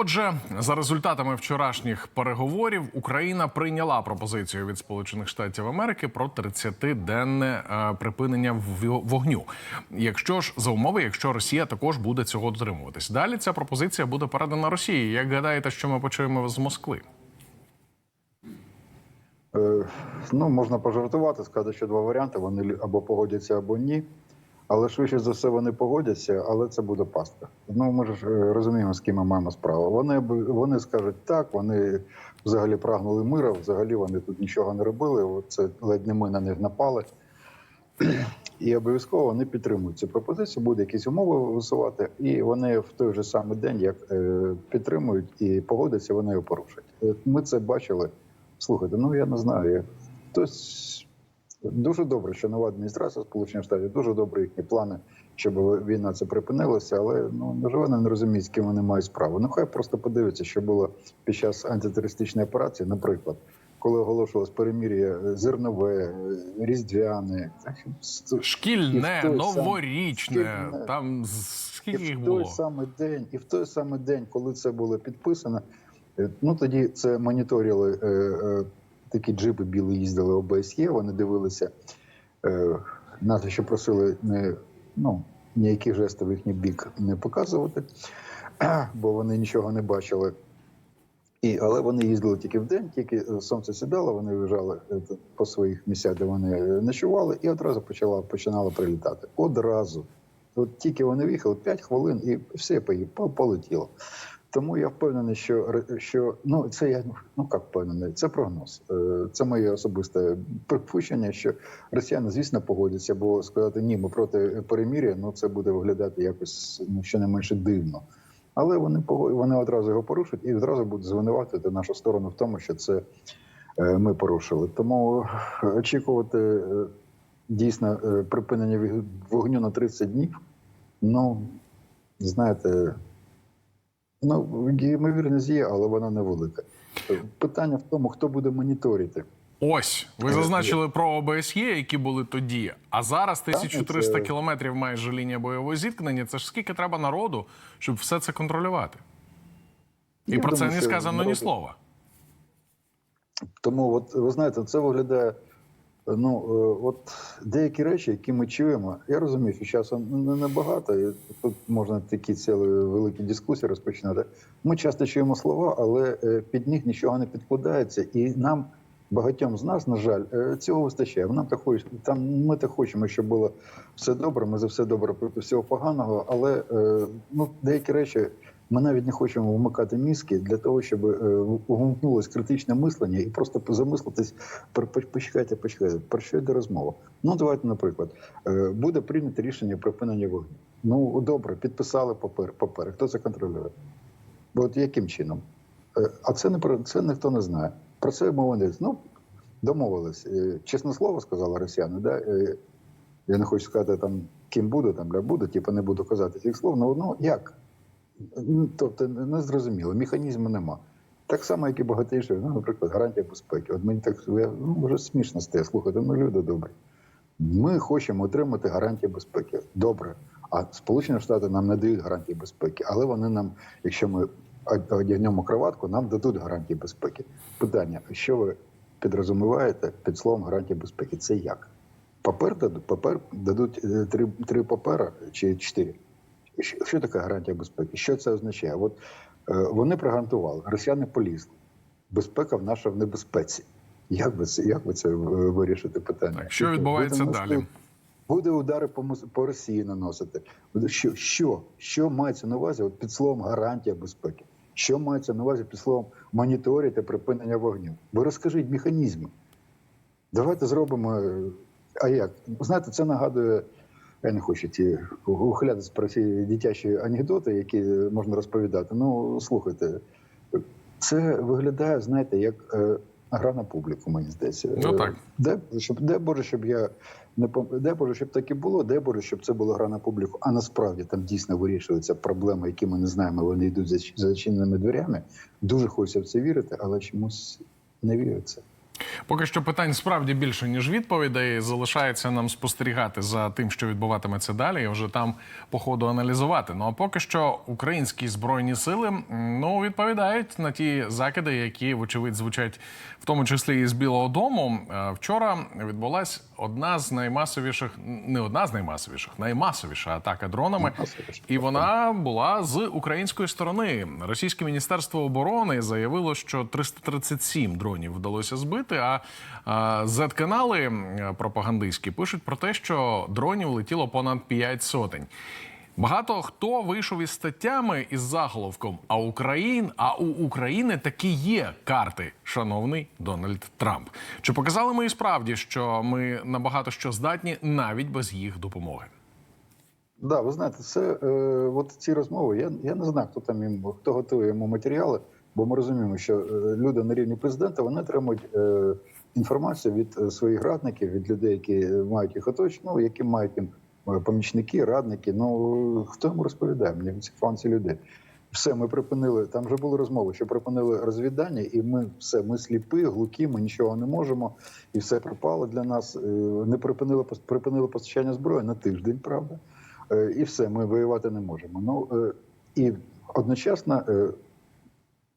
Отже, за результатами вчорашніх переговорів Україна прийняла пропозицію від Сполучених Штатів Америки про 30-денне е, припинення вогню. Якщо ж за умови, якщо Росія також буде цього дотримуватись, далі ця пропозиція буде передана Росії. Як гадаєте, що ми почуємо з Москви? Е, Ну, можна пожартувати, сказати, що два варіанти: вони або погодяться, або ні. Але швидше за все вони погодяться, але це буде пастка. Ну ми ж е, розуміємо, з ким ми маємо справу. Вони вони скажуть так, вони взагалі прагнули мира, взагалі вони тут нічого не робили. Це ледь не ми на них напали. І обов'язково вони підтримують цю пропозицію, буде якісь умови висувати, і вони в той же самий день, як е, підтримують і погодяться, вони його порушать. Ми це бачили. Слухайте, ну я не знаю. Хтось дуже добре, що нова адміністрація Сполучених Штатів дуже добре їхні плани, щоб війна це припинилася, але ну може не розуміють, з ким вони мають справу. Ну хай просто подивиться, що було під час антитерористичної операції, наприклад. Коли оголошувалось перемір'я е, зернове, е, різдвяне, Шкільне, сам- новорічне, шкільне. там і скільки їх в той самий день, і в той самий день, коли це було підписано, е, ну тоді це моніторили такі джипи білі їздили ОБСЄ, вони дивилися, е, нас ще просили не ну ніякі жести в їхній бік не показувати, бо вони нічого не бачили. І, але вони їздили тільки в день, тільки е, сонце сідало, вони виїжджали е, по своїх місцях, де вони е, ночували, і одразу почала, починало прилітати. Одразу. От тільки вони виїхали 5 хвилин і все полетіло. Тому я впевнений, що, що ну це я ну як впевнений, це прогноз. Е, Це моє особисте припущення, що росіяни, звісно, погодяться, бо сказати ні, ми проти перемір'я, ну це буде виглядати якось ну, щонайменше дивно. Але вони вони одразу його порушать і одразу будуть звинуватити нашу сторону в тому, що це е, ми порушили. Тому очікувати е, дійсно припинення вогню на 30 днів. Ну знаєте, ну ймовірність є, але вона невелика. Е, Питання в тому, хто буде моніторити. Ось ви зазначили про ОБСЄ, які були тоді. А зараз 1300 це- кілометрів майже лінія бойового зіткнення. Це ж скільки треба народу, щоб все це контролювати? І Я про це не сказано ні слова. Тому, от ви знаєте, це виглядає. Ну, е, от деякі речі, які ми чуємо, я розумію, що часу не небагато, і тут можна такі цілі великі дискусії розпочинати. Ми часто чуємо слова, але е, під них нічого не підкладається, і нам. Багатьом з нас, на жаль, е, цього вистачає. Нам так хоч там ми так хочемо, щоб було все добре. Ми за все добре проти всього поганого. Але ну деякі речі ми навіть не хочемо вмикати мізки для того, щоб е, критичне мислення і просто замислитись. Почекайте, почекайте, про що йде розмова? Ну давайте, наприклад, е, буде прийнято рішення припинення вогню. Ну добре, підписали папер, папери. Хто це контролює? Бо от яким чином? Е, А це не про це ніхто не знає. Про це мова не. Ну домовились. Чесне слово сказали росіяни. Да? Я не хочу сказати там, ким буду, там бля буду, типу не буду казати цих слов. Ну ну як? Ну, Тобто не зрозуміло, механізму нема. Так само, як і багатейші, ну, наприклад, гарантія безпеки. От мені так ну, вже смішно стає. Слухайте, ну люди добрі. Ми хочемо отримати гарантії безпеки. Добре. А Сполучені Штати нам не дають гарантії безпеки, але вони нам, якщо ми одягнемо кроватку, нам дадуть гарантії безпеки. Питання: що ви підрозуміваєте під словом гарантія безпеки? Це як? Папер дадуть, папер дадуть е, три, три папера чи чотири. Що, що таке гарантія безпеки? Що це означає? От е, вони прогарантували, росіяни полізли. Безпека в наша в небезпеці. Як ви це, як ви це е, вирішите питання? Так, що відбувається буде далі? Буде удари по, по Росії наносити. Що, що, що мається на увазі от під словом гарантія безпеки? Що мається на увазі під словом моніторити припинення вогню? Ви розкажіть механізми. Давайте зробимо. е, А як? Знаєте, це нагадує. Я не хочу ті ухилятися про ці дитячі анекдоти, які можна розповідати. Ну, слухайте, це виглядає, знаєте, як е, гра на публіку, мені здається. Ну, так. Е, Дай, щоб, дай Боже, щоб я не пом- дай Боже, щоб так і було, дай Боже, щоб це була гра на публіку. А насправді там дійсно вирішуються проблеми, які ми не знаємо. Вони йдуть за зачиненими дверями. Дуже хочеться в це вірити, але чомусь не віриться. Поки що питань справді більше ніж відповідей. Залишається нам спостерігати за тим, що відбуватиметься далі, і вже там по ходу аналізувати. Ну а поки що українські збройні сили ну відповідають на ті закиди, які вочевидь звучать в тому числі і з Білого Дому. Е, Вчора відбулась одна з наймасовіших, не одна з наймасовіших, наймасовіша атака дронами. І вона була з української сторони. Російське міністерство оборони заявило, що 337 дронів вдалося збити. А, Z-канали пропагандистські пишуть про те, що дронів летіло понад 5 сотень. Багато хто вийшов із статтями із заголовком А Україн, а у України такі є карти, шановний Дональд Трамп. Чи показали ми і справді, що ми на багато що здатні навіть без їх допомоги? Да, ви знаєте, це е, от ці розмови. Я, я не знаю, хто там їм хто готує йому матеріали, бо ми розуміємо, що е, люди на рівні президента вони отримують е, інформацію від е, своїх радників, від людей, які мають їх оточення, ну, які мають їм помічники, радники. Ну хто йому розповідає? Мені ці люди. Все, ми припинили. Там вже були розмови, що припинили розвідання, і ми все, ми сліпі, глухі, ми нічого не можемо, і все пропало для нас. Не припинили припинили постачання зброї на тиждень, правда. І все, ми воювати не можемо. Ну і одночасно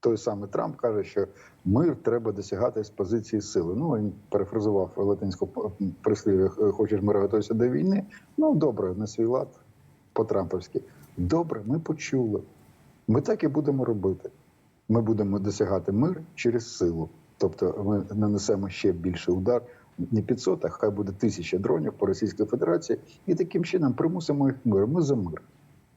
той самий Трамп каже, що мир треба досягати з позиції сили. Ну він перефразував латинську прислів'я Хочеш мира, готуйся до війни. Ну добре, на свій лад по-трампівськи. Добре, ми почули. Ми так і будемо робити. Ми будемо досягати мир через силу. Тобто ми нанесемо ще більший удар не 500, а хай буде тисяча дронів по Російській Федерації, і таким чином примусимо їх мир. Ми за мир.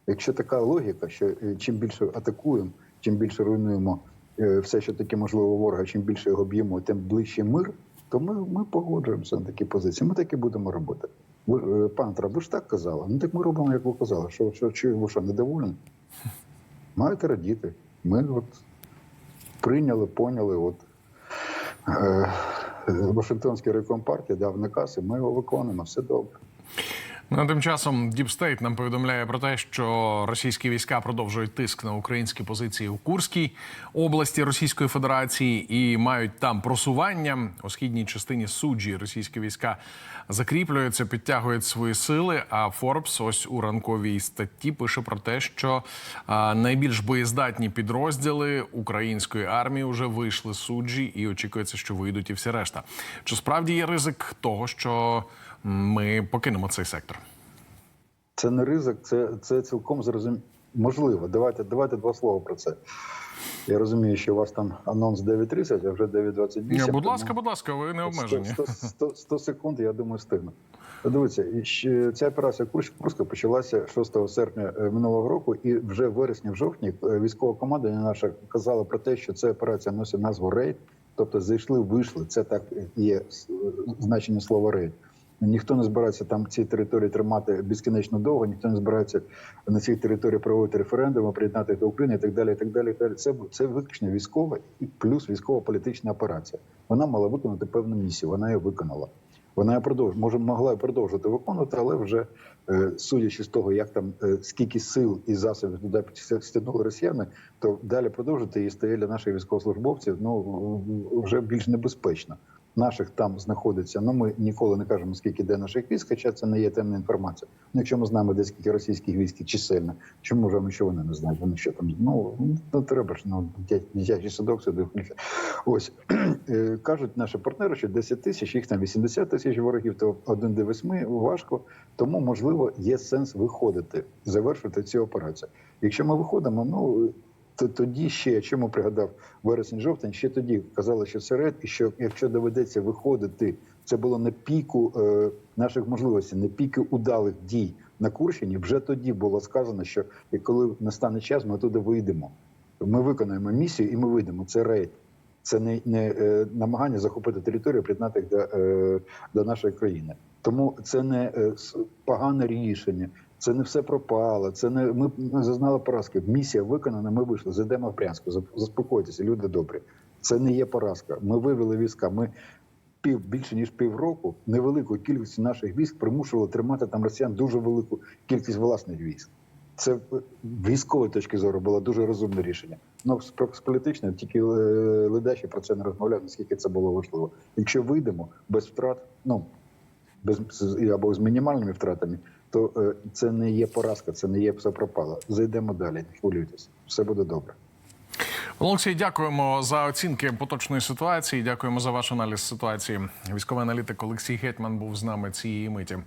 Якщо така логіка, що е, чим більше атакуємо, чим більше руйнуємо е, все, що таке можливо ворога, чим більше його б'ємо, тим ближче мир, то ми, ми погоджуємося на такі позиції. Ми так і будемо робити. Ви, е, пан Трамп, ви ж так казали. Ну так ми робимо, як ви казали. Що, що, що ви що, недоволені? Маєте радіти. Ми от прийняли, поняли. От, е, Вашингтонський райком партії дав наказ, і ми його виконуємо. Все добре. Ну, тим часом Діпстейт нам повідомляє про те, що російські війська продовжують тиск на українські позиції у Курській області Російської Федерації і мають там просування у східній частині суджі. Російські війська закріплюються, підтягують свої сили. А Форбс ось у ранковій статті пише про те, що найбільш боєздатні підрозділи української армії вже вийшли з суджі, і очікується, що вийдуть і всі решта. Чи справді є ризик того, що ми покинемо цей сектор? Це не ризик, це, це цілком зрозум... можливо. Давайте, давайте два слова про це. Я розумію, що у вас там анонс 9.30, а вже 9.28. Ні, будь тому ласка, будь ласка, ви не обмежені. 100, 100, 100 секунд, я думаю, стигну. Дивіться, ця операція Курськ- Курська почалася 6 серпня е, минулого року, і вже в вересні, в жовтні е, військова командування наша казала про те, що ця операція носить назву рейд, тобто зайшли, вийшли. Це так є значення слова рейд. Ніхто не збирається там ці території тримати безкінечно довго, ніхто не збирається на цій території проводити референдуми, приєднати до України і так далі. І так далі. І так далі. Це, це виключно військова і плюс військово-політична операція. Вона мала виконати певну місію, вона її виконала. Вона продовж, може, могла продовжити виконувати, але вже е, судячи з того, як там е, скільки сил і засобів туди стягнули росіяни, то далі продовжити її стає для наших військовослужбовців ну вже більш небезпечно. Наших там знаходиться. Ну ми ніколи не кажемо, скільки де наших військ, хоча це не є темна інформація. Ну, якщо ми знаємо, де скільки російських військ чисельно, чому ми що вони не знають? Вони що там ну, ну треба ж ну дитя- дитячий садок сюди. Ось Е, кажуть наші партнери, що 10 тисяч, їх там 80 тисяч ворогів, то один до восьми важко. Тому можливо є сенс виходити, завершити цю операцію. Якщо ми виходимо, ну тоді ще чому пригадав вересень-жовтень, ще тоді казали, що це ред, і що якщо доведеться виходити, це було на піку е, наших можливостей, на піку удалих дій на Курщині. Вже тоді було сказано, що коли настане час, ми туди вийдемо. Ми виконаємо місію і ми вийдемо. Це рейд. Це не, не е, намагання захопити територію, приєднати їх до, е, до нашої країни. Тому це не е, погане рішення, це не все пропало. Це не ми, зазнали поразки. Місія виконана. Ми вийшли. Зайдемо в Брянську. зап- Заспокойтеся, люди добрі. Це не є поразка. Ми вивели війська. Ми пів більше ніж півроку невелику кількість наших військ примушували тримати там росіян дуже велику кількість власних військ. це військової точки зору було дуже розумне рішення. Ну з політичної тільки е, Ледачі про це не розмовляв, наскільки це було важливо. Якщо вийдемо без втрат, ну без або з мінімальними втратами, то е, це не є поразка, це не є все пропало. Зайдемо далі, не хвилюйтесь, все буде добре. Олексій, дякуємо за оцінки поточної ситуації. Дякуємо за ваш аналіз ситуації. Військовий аналітик Олексій Гетьман був з нами цієї миті.